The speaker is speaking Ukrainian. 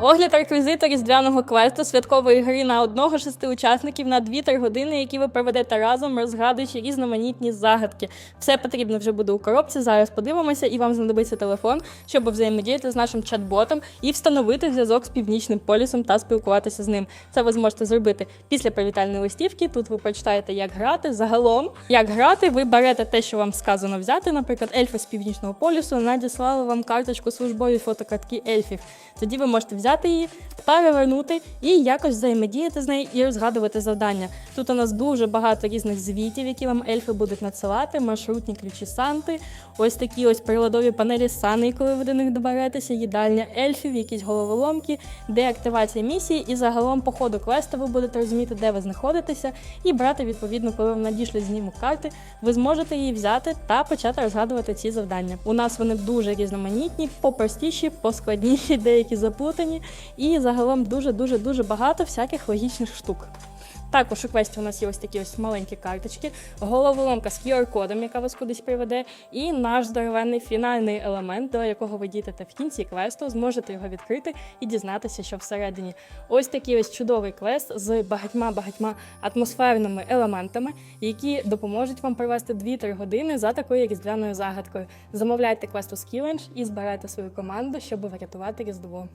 Огляд реквізиту різдвяного квесту святкової гри на одного шести учасників на 2-3 години, які ви проведете разом, розгадуючи різноманітні загадки. Все потрібно вже буде у коробці. Зараз подивимося, і вам знадобиться телефон, щоб взаємодіяти з нашим чат-ботом і встановити зв'язок з північним полюсом та спілкуватися з ним. Це ви зможете зробити після привітальної листівки. Тут ви прочитаєте, як грати. Загалом, як грати, ви берете те, що вам сказано взяти. Наприклад, ельфи з північного полюсу надіслали вам карточку службові фотокартки ельфів. Тоді ви можете взяти її, перевернути і якось взаємодіяти з нею і розгадувати завдання. Тут у нас дуже багато різних звітів, які вам ельфи будуть надсилати, маршрутні ключі Санти, ось такі ось приладові панелі Сани, коли ви до них доберетеся, їдальня ельфів, якісь головоломки, деактивація місії, і загалом по ходу квесту ви будете розуміти, де ви знаходитеся, і брати відповідно, коли вам надійшли знімок карти, ви зможете її взяти та почати розгадувати ці завдання. У нас вони дуже різноманітні, попростіші, поскладніші, деякі заплутані, і загалом дуже дуже дуже багато всяких логічних штук. Також у квесті у нас є ось такі ось маленькі карточки, головоломка з QR-кодом, яка вас кудись приведе, і наш здоровенний фінальний елемент, до якого ви дійдете в кінці квесту, зможете його відкрити і дізнатися, що всередині. Ось такий ось чудовий квест з багатьма-багатьма атмосферними елементами, які допоможуть вам провести 2-3 години за такою різдвяною загадкою. Замовляйте квест у Skillenge і збирайте свою команду, щоб врятувати Різдво.